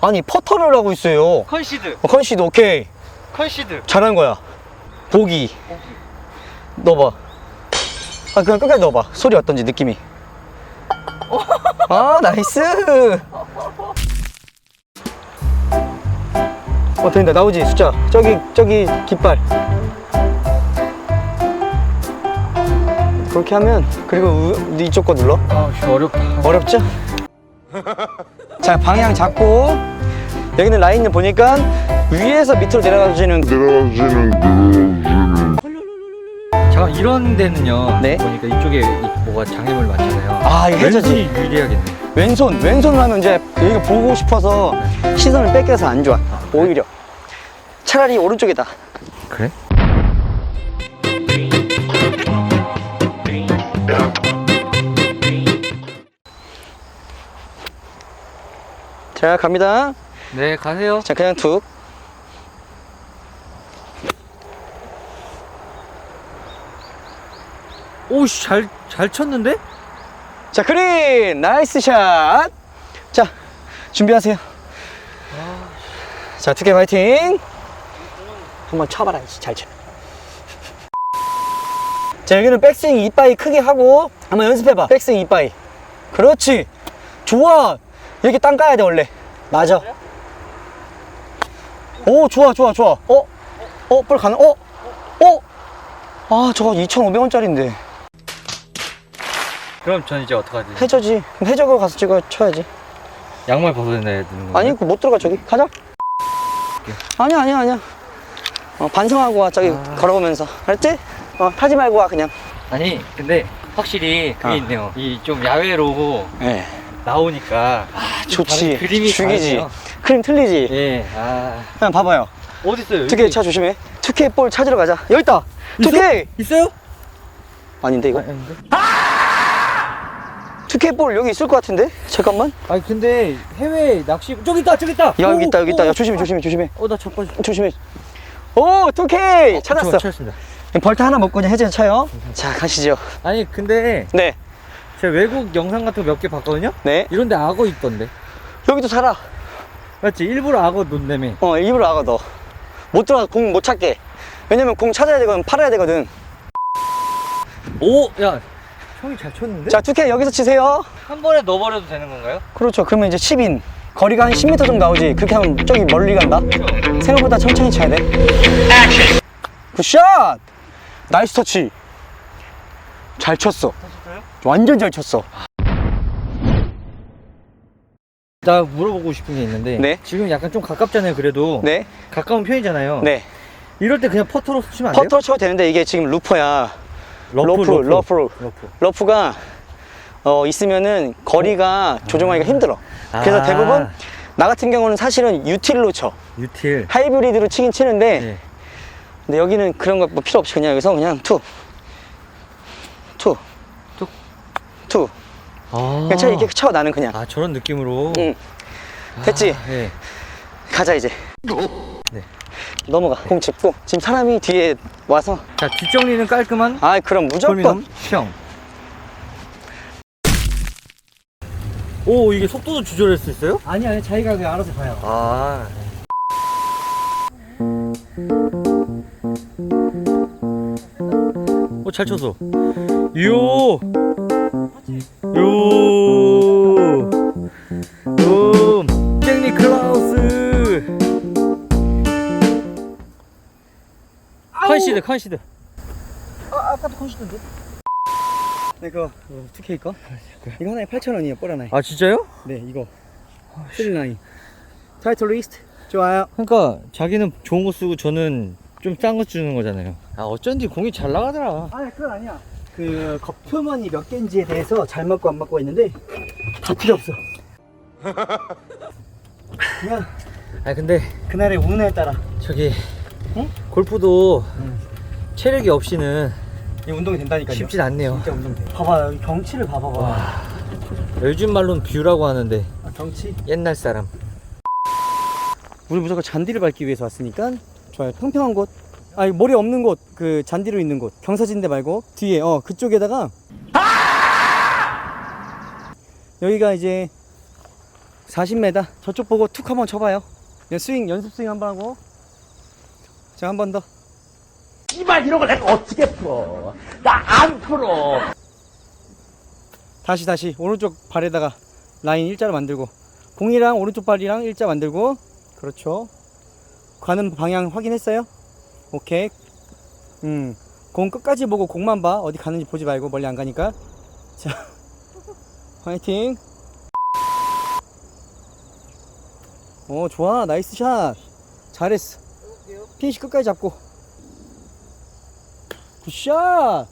아니 퍼터를 하고 있어요. 컨시드. 어, 컨시드 오케이. 컨시드. 잘한 거야. 보기. 넣어봐. 아 그냥 끝까지 넣어봐. 소리 어떤지 느낌이. 아 나이스! 어 된다. 나오지 숫자. 저기 저기 깃발. 그렇게 하면 그리고 우- 이쪽 거 눌러. 아 어렵다. 어렵죠? 자 방향 잡고 여기는 라인을 보니까 위에서 밑으로 내려가지는 잠깐 이런 데는요 네. 보니까 이쪽에 이- 뭐가 장애물 많잖아요. 아 이거 왼손이 유리하겠네. 왼손 왼손으로 하면 이제 여기가 보고 싶어서 시선을 뺏겨서 안 좋아. 오히려. 차라리 오른쪽이다 자 갑니다 네 가세요 자 그냥 툭 오씨 잘, 잘 쳤는데? 자 그린 나이스 샷. 자 준비하세요. 자 투개 화이팅. 한번 쳐봐라 잘 쳐. 자 여기는 백스윙 이빠이 크게 하고 한번 연습해봐. 백스윙 이빠이. 그렇지. 좋아. 이렇게 땅 까야 돼 원래. 맞아. 오 좋아 좋아 좋아. 어? 어? 볼 가능? 어? 어? 아 저거 2,500원짜리인데. 그럼 전 이제 어떡하지? 해저지. 그럼 해저으로 가서 찍어 쳐야지. 양말 벗어야 되는 건가요? 아니, 그못 들어가, 저기. 가자. 아니야, 아니야, 아니야. 어, 반성하고 와, 저기 걸어오면서. 알았지? 어, 타지 말고 와, 그냥. 아니 근데 확실히 그게 어. 있네요 이 좀 야외로 예. 나오니까 아, 좀 좋지. 그림이 죽이지. 다르네요. 그림 틀리지? 예 아 그냥 봐봐요. 어디 있어요? 투케이 차 조심해. 투케이 볼 찾으러 가자. 여기 있다. 투케이! 있어요? 아닌데, 이거? 아, 아닌데? 투케이 볼 여기 있을 것 같은데? 잠깐만. 아니 근데 해외 낚시 저기 있다 저기 있다 야, 여기 있다, 여기 있다. 야, 조심해, 조심해, 조심해. 어나 자빠져 조심해. 오, 투케이! 찾았어. 찾았습니다 벌타 하나 먹고 그냥 해제 차요. 자, 가시죠. 아니 근데 네, 제가 외국 영상 같은 거 몇 개 봤거든요 네. 이런데 악어 있던데 여기도 살아. 맞지 일부러 악어 놓는다며 어 일부러 나가 너. 못 들어가서 공 못 찾게. 왜냐면 공 찾아야 되거든 팔아야 되거든. 오 야 형이 잘 쳤는데? 자 투케 여기서 치세요. 한 번에 넣어버려도 되는 건가요? 그렇죠. 그러면 이제 10인 거리가 한 10m 정도 나오지. 그렇게 하면 저기 멀리 간다. 생각보다 천천히 쳐야 돼. 굿샷. 나이스 터치. 잘 쳤어. 완전 잘 쳤어. 나 물어보고 싶은 게 있는데 네. 지금 약간 좀 가깝잖아요 그래도 네, 가까운 편이잖아요 네. 이럴 때 그냥 퍼터로 치면 안 돼요? 퍼터 쳐도 되는데 이게 지금 루퍼야. 러프 러프, 러프. 러프 러프 가 어, 있으면은 거리가 조정하기가 힘들어. 그래서 아. 대부분 나 같은 경우는 사실은 유틸로 쳐. 유틸 하이브리드로 치긴 치는데 네. 근데 여기는 그런 거 뭐 필요 없이 그냥 여기서 그냥 투, 투, 툭. 투. 아. 그냥 차 이렇게 쳐 나는 그냥. 아 저런 느낌으로 응. 됐지? 아, 네. 가자 이제. 네. 넘어가. 공 짚고 지금 사람이 뒤에 와서 자 뒷정리는 깔끔한 아 그럼 무조건 형. 오 이게 속도도 조절할 수 있어요? 아니 아니 자기가 그냥 알아서 봐요. 아. 오, 잘 쳤어. 요! 요! 음, 잭 니 클라우스! 컨시드, 컨시드. 네 그거 2K 거. 이거 하나에 8,000원이에요. 볼 하나에. 아, 진짜요? 네 이거. 3라인. 타이틀 리스트. 좋아요. 그러니까 자기는 좋은 거 쓰고 저는 좀 싼 거 주는 거잖아요. 아, 어쩐지 공이 잘 나가더라. 아니 그건 아니야. 그 겉표면이 몇 개인지에 대해서 잘 맞고 안 맞고 있는데 다 필요 없어. 그냥 아, 근데 그날의 운에 따라. 저기 응? 골프도 응. 체력이 없이는 이 운동이 된다니까요. 쉽진 않네요. 진짜 운동 돼. 봐봐 여기 경치를 봐봐 봐. 와. 요즘 말로는 뷰라고 하는데 아, 경치. 옛날 사람. 우리 무조건 잔디를 밟기 위해서 왔으니까 좋아요. 평평한 곳. 아니 모래 없는 곳, 그 잔디로 있는 곳. 경사진대 말고 뒤에 어 그쪽에다가 여기가 이제 40m 저쪽 보고 툭 한번 쳐봐요 그냥 스윙 연습 스윙 한번 하고 자 한 번더 씨발 이런 걸 내가 어떻게 풀어? 나 안 풀어. 다시 다시 오른쪽 발에다가 라인 일자로 만들고 공이랑 오른쪽 발이랑 일자 만들고 그렇죠 가는 방향 확인했어요? 오케이. 음 공 끝까지 보고 공만 봐. 어디 가는지 보지 말고 멀리 안 가니까. 자 화이팅. 오 좋아. 나이스 샷. 잘했어. 피니시 끝까지 잡고. 굿샷.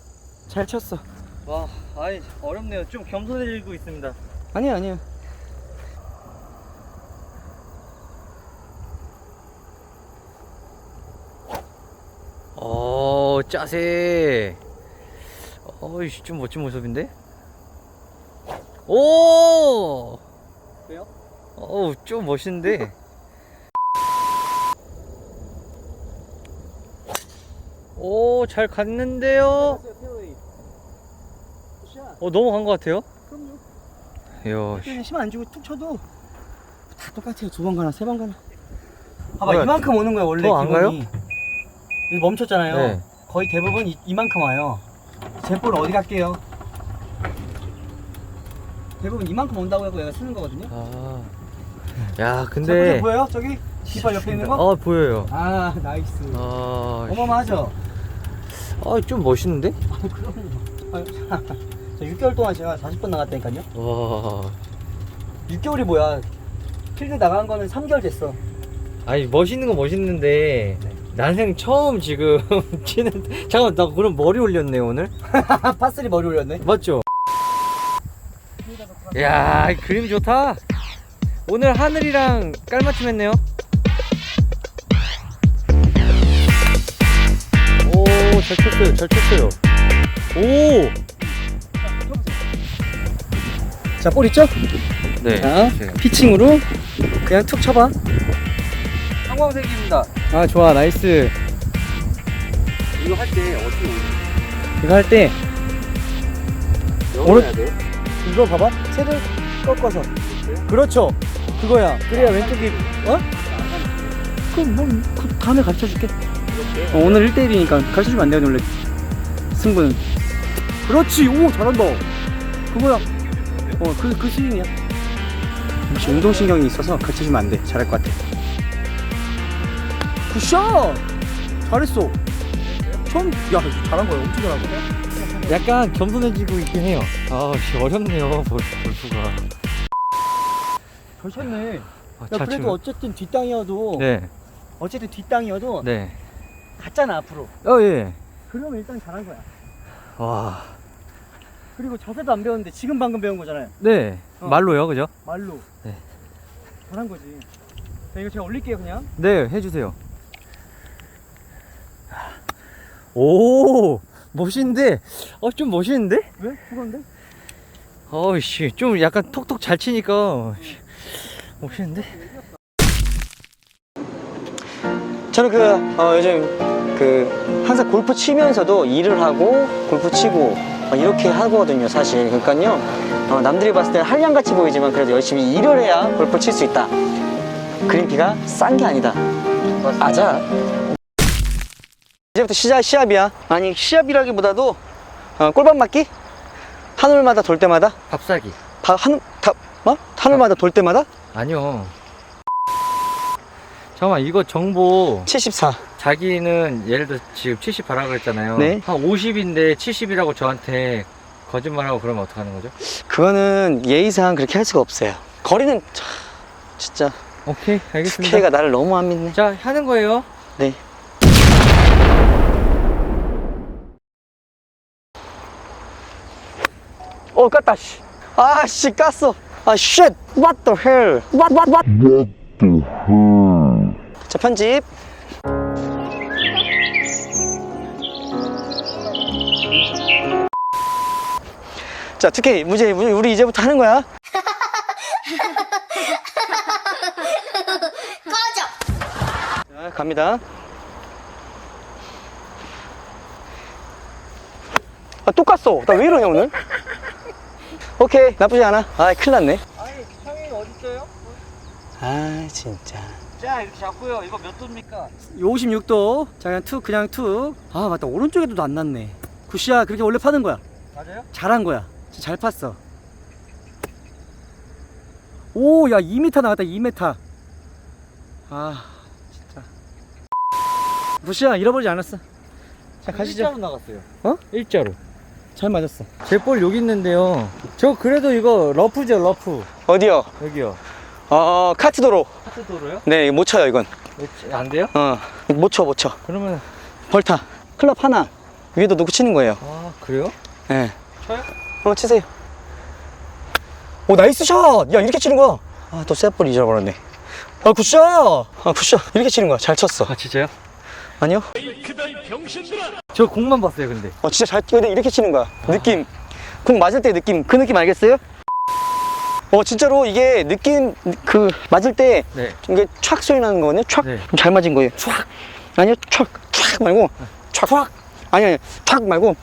잘 쳤어. 와, 아이 어렵네요. 좀 겸손해지고 있습니다. 아니야 아니야 짜세. 어이씨, 좀 멋진 모습인데? 오! 왜요? 어우, 좀 멋있는데? 오, 잘 갔는데요? 어, 넘어간 것 같아요? 그럼요 이야, 씨. 힘안 주고 툭 쳐도 다 똑같아요 두 번 가나 세 번 가나 봐봐 뭐야, 이만큼 오는 거야 원래 더안 기본이 여기 멈췄잖아요 네. 거의 대부분 이, 이만큼 와요 제볼 어디 갈게요 대부분 이만큼 온다고 하고 얘가 쓰는 거거든요 아. 야, 자, 근데. 보여요 저기 뒷발 옆에 있는 거? 어, 보여요. 아 나이스 아, 씨. 어마어마하죠? 아, 좀 멋있는데? 아 그럼요 아, 저 6개월 동안 제가 40번 나갔다니까요 와. 6개월이 뭐야 필드 나간 거는 3개월 됐어 아니 멋있는 건 멋있는데 난생 처음 지금 치는 잠깐만 나 그럼 머리 올렸네 오늘 파스리 머리 올렸네 맞죠? 야이 그림 좋다 오늘 하늘이랑 깔맞춤 했네요 오잘 쳤어요 잘 쳤어요 오! 자볼 있죠? 네자 네. 피칭으로 그냥 툭 쳐봐 형광색입니다 아 좋아 나이스. 이거 할 때 어떻게 이거 할 때? 올려야 돼? 이거 봐봐. 채를 꺾어서. 그렇죠. 그거야. 그래야 왼쪽이 어? 그럼 뭐 그 다음에 가르쳐줄게. 어, 오늘 1대1이니까 가르쳐주면 안 돼요 원래. 승부는. 그렇지. 오 잘한다. 그거야. 어그 그 스윙이야. 역시 운동신경이 있어서 가르쳐주면 안돼. 잘할 것 같아 굿샷 잘했어 처음 야 잘한 거야 엄청 잘한 거야 약간 겸손해지고 있긴 해요 아 씨, 어렵네요 볼, 볼수가 잘 쳤네 아, 야 잘 그래도 치면- 어쨌든 뒷땅이어도 네, 어쨌든 뒷땅이어도 네. 갔잖아 앞으로 어, 예. 그러면 일단 잘한 거야 와. 그리고 자세도 안 배웠는데 지금 방금 배운 거잖아요 네. 어. 말로요, 그죠? 말로 네. 잘한 거지 자 이거 제가 올릴게요 그냥 네, 해주세요. 오, 멋있는데? 어, 좀 멋있는데? 왜? 그건데? 어이씨, 좀 약간 톡톡 잘 치니까. 씨, 멋있는데? 저는 그 어, 요즘 그 항상 골프 치면서도 일을 하고 골프 치고 어, 이렇게 하거든요 사실 그러니까요 어, 남들이 봤을 때는 한량같이 보이지만 그래도 열심히 일을 해야 골프 칠 수 있다 그린피가 싼 게 아니다 아자 이제부터 시작 시합이야 아니 시합이라기보다도 어, 꼴밥 맞기 한올마다 돌 때마다 밥사기. 다, 한, 다, 뭐? 한올마다 돌 때마다 아니요. 잠깐만, 이거 정보. 74 자기는 예를 들어 지금 70 바라고 했잖아요. 네. 한 50인데 70이라고 저한테 거짓말하고 그러면 어떡하는 거죠? 그거는 예의상 그렇게 할 수가 없어요 거리는 참, 진짜 오케이, 알겠습니다. K가 나를 너무 안 믿네 자, 하는 거예요. 네. 어, 깠다, 씨. 아, 씨, 깠어. 아, shit. What the hell? What, what, what? What the hell? 자, 편집. 자, 2K, 무제, 무제, 우리 이제부터 하는 거야. 자, 갑니다. 아, 똑같어. 나 왜 이러냐, 오늘? 오케이, 나쁘지 않아. 아, 큰일 났네. 아니, 형이 어딨어요? 아 진짜. 자 이렇게 잡고요. 이거 몇 도입니까? 56도. 자 그냥 툭 그냥 툭아 맞다. 오른쪽에도 안 났네. 굿이야 그렇게 원래 파는 거야. 맞아요? 잘한 거야. 진짜 잘 팠어. 오야 2m 나갔다 2m 아 진짜. 굿이야 잃어버리지 않았어. 자 가시죠. 일자로 나갔어요. 어? 일자로 잘 맞았어. 제 볼 여기 있는데요. 저 그래도 이거 러프죠 러프. 어디요? 여기요. 어 카트 도로. 카트 도로요? 네 못 쳐요 이건. 안 돼요? 어 못 쳐 못 쳐. 그러면 벌타. 클럽 하나. 위에도 놓고 치는 거예요. 아 그래요? 예 쳐요? 어 치세요. 오 나이스 샷 야 이렇게 치는 거야? 아 또 셋볼 잊어버렸네. 아 굿샷! 아 굿샷. 이렇게 치는 거야. 잘 쳤어. 아 진짜요? 아니요. 저 공만 봤어요 근데. 어 진짜 잘 뛰는데 이렇게 치는 거야. 느낌. 공 맞을 때 느낌. 그 느낌 알겠어요? 어 진짜로 이게 느낌 그 맞을 때 네. 이게 촥 소리 나는 거거든요. 촥. 네. 잘 맞은 거예요. 촥. 아니요. 촥. 촥 말고 촥. 아니 아니. 촥 말고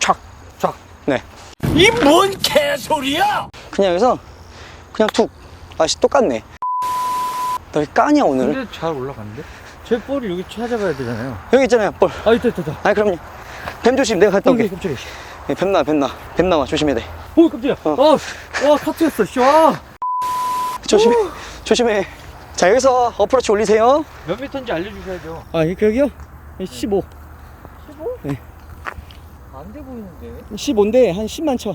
촥 촥 네. 이 뭔 개소리야! 그냥 여기서 그냥 툭. 아씨 똑같네. 너왜 까냐 오늘? 근데 잘 올라갔는데? 제 볼을 여기 찾아가야 되잖아요 여기 있잖아요 볼 아 있다 있다 있다 아니 그럼요 뱀 조심 내가 갔다 올게 깜짝이야 네, 뱀 나와 뱀 나와 뱀 나와 조심해야 돼 오 깜짝이야 어. 어. 와 카트였어 씨 와 조심해 조심해 자 여기서 어프로치 올리세요 몇 미터인지 알려주셔야죠 아 여기요? 15 15? 네. 안 돼 보이는데 15인데 한 10만 쳐.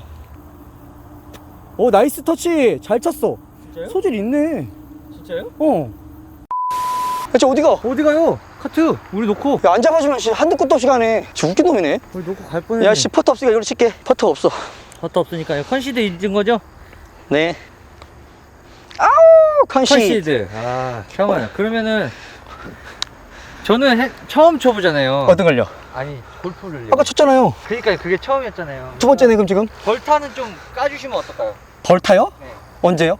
오 나이스 터치 잘 쳤어. 진짜요? 소질 있네. 진짜요? 어. 야, 저 어디가? 어디 가요? 카트 우리 놓고 야, 안 잡아주면 씨, 한두 끝도 없이 가네. 저 웃긴 놈이네. 우리 놓고 갈 뻔했네 야, 씨, 퍼터 없으니까 이걸로 칠게. 퍼터 없어. 버터 없으니까요 컨시드 잊은 거죠? 네. 아우, 컨시. 컨시드 아 잠깐만요 그러면은 저는 해- 처음 쳐보잖아요 어떤 걸요? 아니 골프를요 아까 쳤잖아요. 그러니까 그게 처음이었잖아요 두 번째네, 그럼 지금. 벌타는 좀 까주시면 어떨까요? 벌타요? 네 언제요?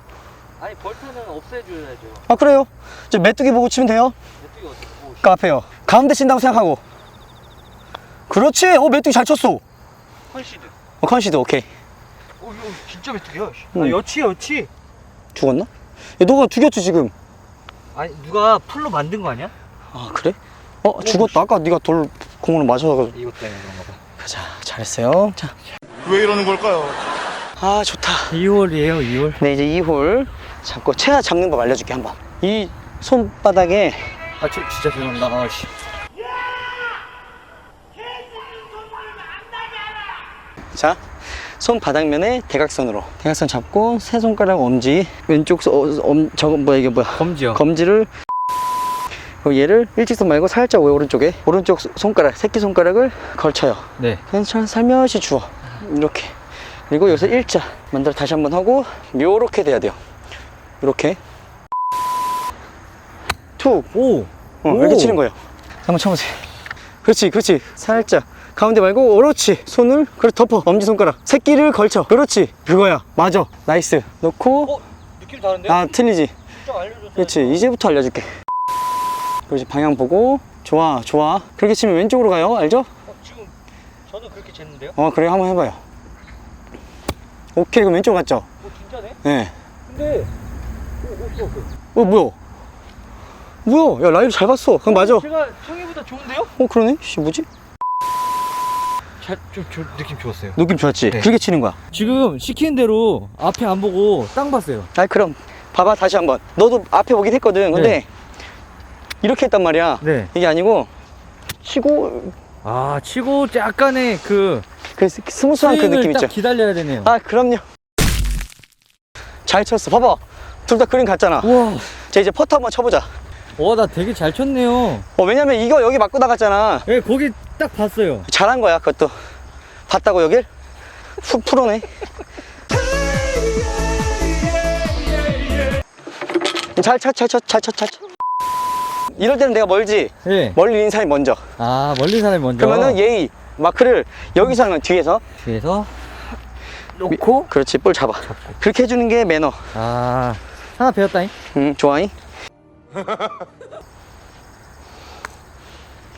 아니 벌타는 없애줘야죠 아, 그래요. 저 메뚜기 보고 치면 돼요. 메뚜기 어떻게 앞에요. 가운데 친다고 생각하고. 그렇지. 오, 메뚜기 잘 쳤어. 컨시드 어, 컨시드, 오케이. 오 이거 진짜 메뚜기야 씨. 응. 아 여치 여치 죽었나? 야, 너가 죽였지, 지금. 아니 누가 풀로 만든 거 아니야? 아, 그래? 어, 죽었다. 아까 네가 돌 공으로 맞아가지고. 이것 때문에 그런가 봐 자, 잘했어요. 자. 왜 이러는 걸까요? 아, 좋다. 2홀이에요 2홀 네, 이제 2홀 잡고 채아 잡는 법 알려줄게, 한번. 이 손바닥에 아 저, 진짜 죄송합니다 아 씨 자, 손바닥면에 대각선으로. 대각선 잡고 세 손가락 엄지, 왼쪽 소, 어, 엄, 저거 뭐야 이게 뭐야? 검지요 검지를 그리고 얘를 일직선 말고 살짝 왜 오른쪽에 오른쪽 소- 손가락, 새끼 손가락을 걸쳐요. 네 괜찮아, 살며시 주워. 이렇게. 그리고 여기서 일자 만들어 다시 한번 하고 요렇게 돼야 돼요. 이렇게. 툭. 오! 어, 오. 이렇게 치는 거예요. 한번 쳐보세요. 그렇지, 그렇지. 살짝. 가운데 말고, 그렇지. 손을, 그래, 덮어. 엄지손가락. 새끼를 걸쳐. 그렇지. 그거야. 맞아. 나이스. 놓고, 어? 느낌 다른데요? 아, 틀리지. 그렇지. 이제부터 알려줄게. 그렇지. 방향 보고. 좋아, 좋아. 그렇게 치면 왼쪽으로 가요. 알죠? 어, 지금 저는 그렇게 쟀는데요? 어, 그래. 한번 해봐요. 오케이. 그럼 왼쪽 갔죠? 어 진짜네? 예. 근데. 어, 뭐야? 뭐야? 야, 라이브 잘 봤어. 그럼 맞아. 제가 청이보다 좋은데요? 어, 그러네? 씨, 뭐지? 잘, 좀, 좀 느낌 좋았어요 느낌 좋았지? 네. 그렇게 치는 거야. 지금 시키는 대로 앞에 안 보고 땅 봤어요 아 그럼 봐봐 다시 한 번 너도 앞에 보긴 했거든 근데 네. 이렇게 했단 말이야 네. 이게 아니고 치고 아 치고 약간의 그 그 스- 스무스한 그 스윙을 느낌 딱 있죠 기다려야 되네요 아 그럼요 잘 쳤어 봐봐 둘 다 그림 같잖아. 우와. 자 이제 퍼터 한번 쳐보자. 와 나 되게 잘 쳤네요. 어 왜냐면 이거 여기 맞고 나갔잖아. 예 거기 딱 봤어요. 잘한 거야 그것도. 봤다고 여길? 훅 풀어내. 잘잘잘잘잘잘 이럴 때는 내가 멀지? 예. 멀리 있는 사람이 먼저. 아 멀리 사람이 먼저. 그러면은 예의 마크를 여기서 하면 뒤에서. 뒤에서 놓고 그렇지 볼 잡아. 그렇게 해주는 게 매너. 아 하나 배웠다잉? 응 좋아잉?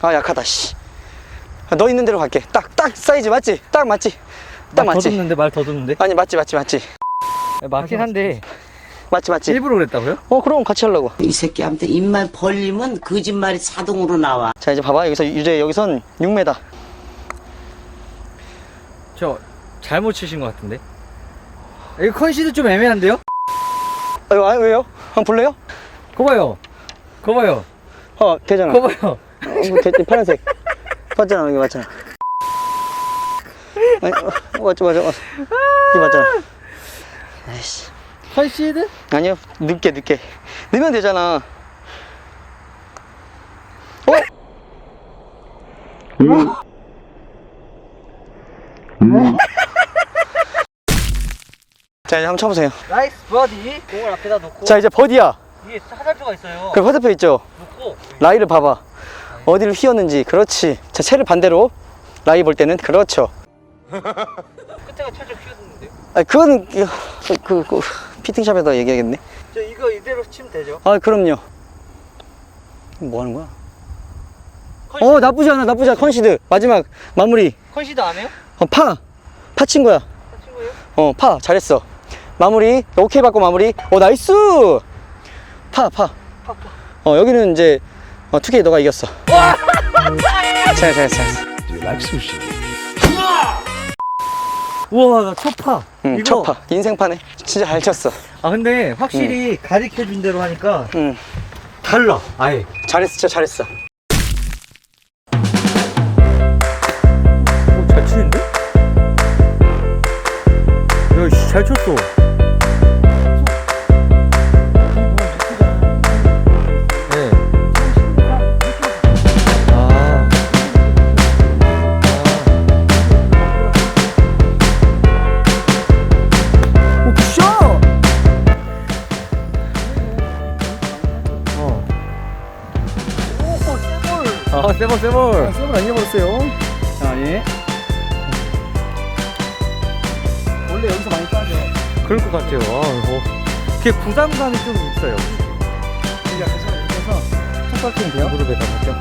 아 약하다 씨너 아, 있는 대로 갈게. 딱 딱 사이즈 맞지? 딱 맞지? 딱 말 맞지? 더듬는데 말 더듬는데? 아니 맞지 맞지 맞지. 예, 맞긴 한데. 맞지. 맞지 일부러 그랬다고요? 어 그럼 같이 하려고. 이 새끼한테 입만 벌리면 거짓말이 자동으로 나와. 자 이제 봐봐. 여기서 이제 여기선 6m 저 잘못 치신 것 같은데. 이 컨시드 좀 애매한데요? 아유 아 왜요? 한번 볼래요? 거 봐요. 거 봐요. 어 되잖아 거 봐요. 어, 뭐 돼, 돼, 파란색 맞잖아 이게 맞잖아 아니, 어, 맞죠 맞죠 맞죠. 이게 맞잖아 아이씨 컨시드? 아니요 늦게 늦게 넣으면 되잖아 어? 자 이제 한번 쳐보세요. 나이스 버디. 공을 앞에다 놓고. 자 이제 버디야. 이게 화살표가 있어요. 그 화살표 있죠? 놓고. 라이를 봐봐. 어디를 휘었는지. 그렇지. 자 채를 반대로 라이 볼 때는 그렇죠. 끝에가 살짝 휘었는데요. 아 그거는 그, 그, 그 피팅샵에다 얘기하겠네. 저 이거 이대로 치면 되죠. 아 그럼요. 뭐 하는 거야? 어 나쁘지 않아 나쁘지 않아. 컨시드. 마지막 마무리. 컨시드 안 해요? 어, 파. 파 친 거야. 그 친구예요? 어 파. 잘했어 마무리 오케이 받고 마무리 어 나이스 파 파어 파파. 여기는 이제 어, 투케이 너가 이겼어 잘했어 잘했어 우와 나 첫파. 응, 이거- 첫 파. 인생파네. 진짜 잘 쳤어. 아 근데 확실히 가르쳐 준 대로 하니까 응. 달라. 아예. 잘했어, 진짜 잘했어. 오, 잘 치는데? 야, 씨, 잘 쳤어. 세볼, 세볼. 세븐 안 잃어버렸어요. 자, 예. 원래 여기서 많이 따죠. 그럴 것 같아요. 아, 뭐. 그게 부담감이 좀 있어요. 첫 발치면 돼요? 무릎에다 맞죠?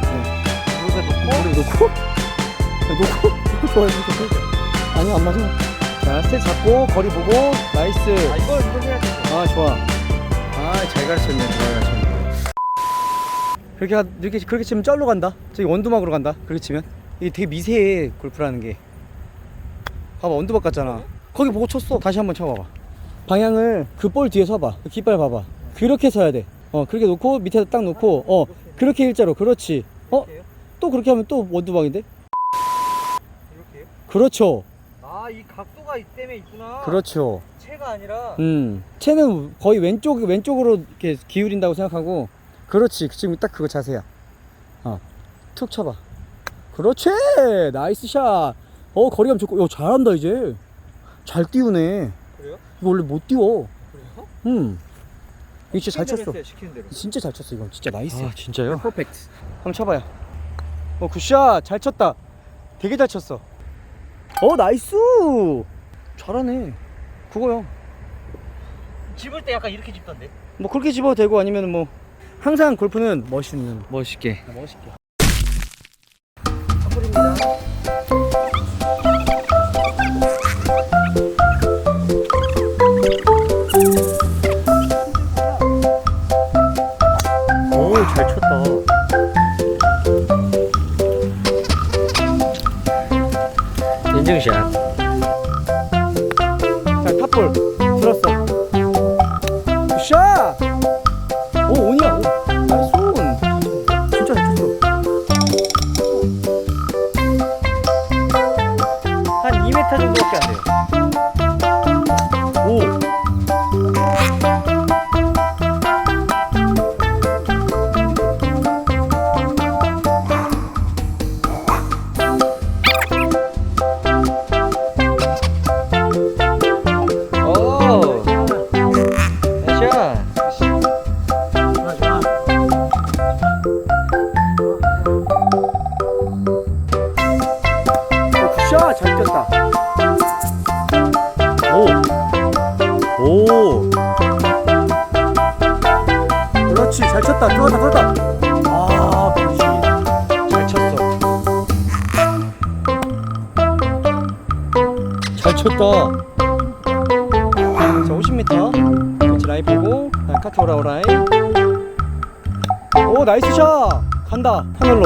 무릎에 놓고. 무릎 놓고? 놓고? 놓고 좋아요, 놓고. 아니요, 안 맞아. 자, 스텝 잡고, 거리 보고, 나이스. 아, 이걸, 이걸 해야 되죠. 아 좋아. 아 잘 가르쳤네, 잘 가르쳤네. 그렇게 하- 이렇게 그렇게 치면 쩔로 간다. 저기 원두막으로 간다. 그렇게 치면 이게 되게 미세해 골프라는 게. 봐봐 원두막 같잖아. 거기 보고 쳤어. 다시 한번 쳐봐봐. 방향을 그 볼 뒤에 서봐. 그 깃발 봐봐. 그렇게 서야 돼. 어 그렇게 놓고 밑에다 딱 놓고 어 그렇게 일자로 그렇지. 어또 그렇게 하면 또 원두막인데? 이렇게요? 그렇죠. 아, 이 각도가 이 때문에 있구나. 그렇죠. 채가 아니라. 음, 채는 거의 왼쪽 왼쪽으로 이렇게 기울인다고 생각하고, 그렇지. 지금 딱 그거 자세야. 어, 툭 쳐봐. 그렇지. 나이스 샷. 어, 거리감 좋고, 야, 잘한다 이제. 잘 띄우네. 그래요? 이거 원래 못 띄워. 그래요? 음, 이거 진짜 잘 쳤어. 했어요, 시키는 대로. 진짜 잘 쳤어 이건. 진짜 나이스야. 아, 진짜요? 퍼펙트. 한번 쳐봐요. 어, 굿샷. 잘 쳤다. 되게 잘 쳤어. 어, 나이스. 잘하네. 그거요. 집을 때 약간 이렇게 집던데. 뭐 그렇게 집어도 되고 아니면 뭐 항상 골프는 멋있는 멋있게. 멋있게 오, 잘 쳤다. 인증샷. 잘 쳤다. 자 50m 같이 라인 보고 아, 카트 오라 오라이 오 나이스 샷 간다 터널로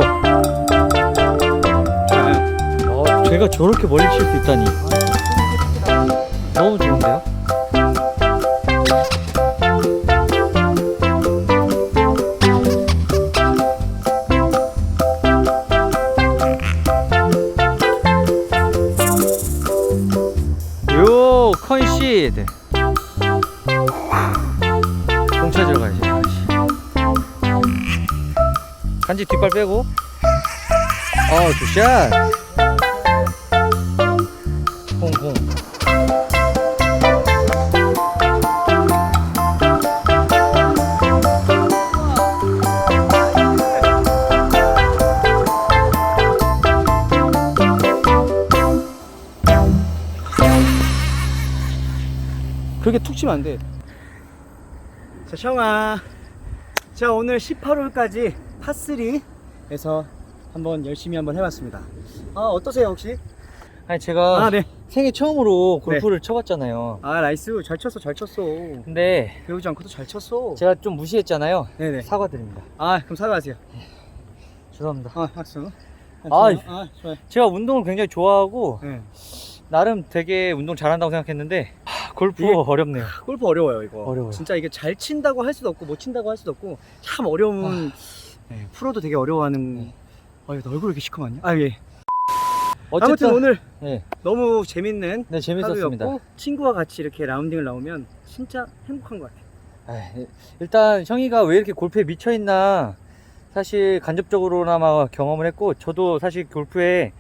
어, 제가 저렇게 멀리 칠 수 있다니. 너무 좋은데요? 요 빼고. 어 굿샷. 홍홍 그렇게 툭 치면 안돼. 자 샤옹아. 자 오늘 18홀까지 파3 에서 한번 열심히 한번 해봤습니다. 아 어떠세요 혹시? 아니 제가 아 네. 생애 처음으로 골프를 쳐봤잖아요. 아 나이스. 잘 쳤어 잘 쳤어. 근데 배우지 않고도 잘 쳤어. 제가 좀 무시했잖아요. 네네. 사과드립니다. 아 그럼 사과하세요. 죄송합니다. 아 박수. 아, 아 좋아요. 제가 운동을 굉장히 좋아하고 네. 나름 되게 운동 잘한다고 생각했는데 하, 골프 이게- 어렵네요. 골프 어려워요 이거. 어려워요. 진짜 이게 잘 친다고 할 수도 없고 못 친다고 할 수도 없고 참 어려운 네, 프로도 되게 어려워하는 아 이거 너 얼굴 왜 이렇게 시커멓냐 아예. 어쨌든 아무튼 오늘 네, 너무 재밌는 네 재밌었습니다. 하루였고 친구와 같이 이렇게 라운딩을 나오면 진짜 행복한 것 같아요. 아이, 일단 형이가 왜 이렇게 골프에 미쳐 있나 사실 간접적으로나마 경험을 했고 저도 사실 골프에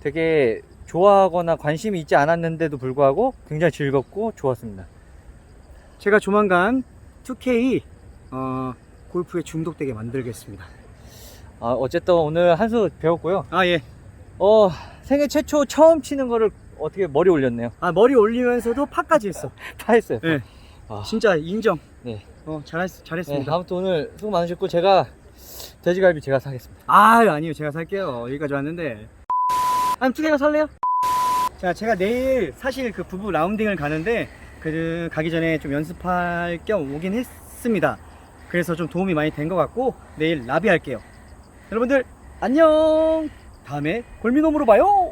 되게 좋아하거나 관심이 있지 않았는데도 불구하고 굉장히 즐겁고 좋았습니다. 제가 조만간 2K 어, 골프에 중독되게 만들겠습니다. 아, 어쨌든 오늘 한 수 배웠고요. 아 예. 어 생애 최초 처음 치는 거를 어떻게 머리 올렸네요? 아 머리 올리면서도 파까지 했어. 파했어요? 네. 아, 진짜 인정. 네. 어 잘했, 네, 잘했습니다. 아무튼 오늘 수고 많으셨고 제가 돼지갈비 제가 사겠습니다. 아 아니요. 제가 살게요. 여기까지 왔는데. 아니 두 개가 살래요? 자 제가 내일 사실 그 부부 라운딩을 가는데 그 가기 전에 좀 연습할 겸 오긴 했습니다 그래서 좀 도움이 많이 된 것 같고 내일 나비 할게요. 여러분들 안녕! 다음에 골미놈으로 봐요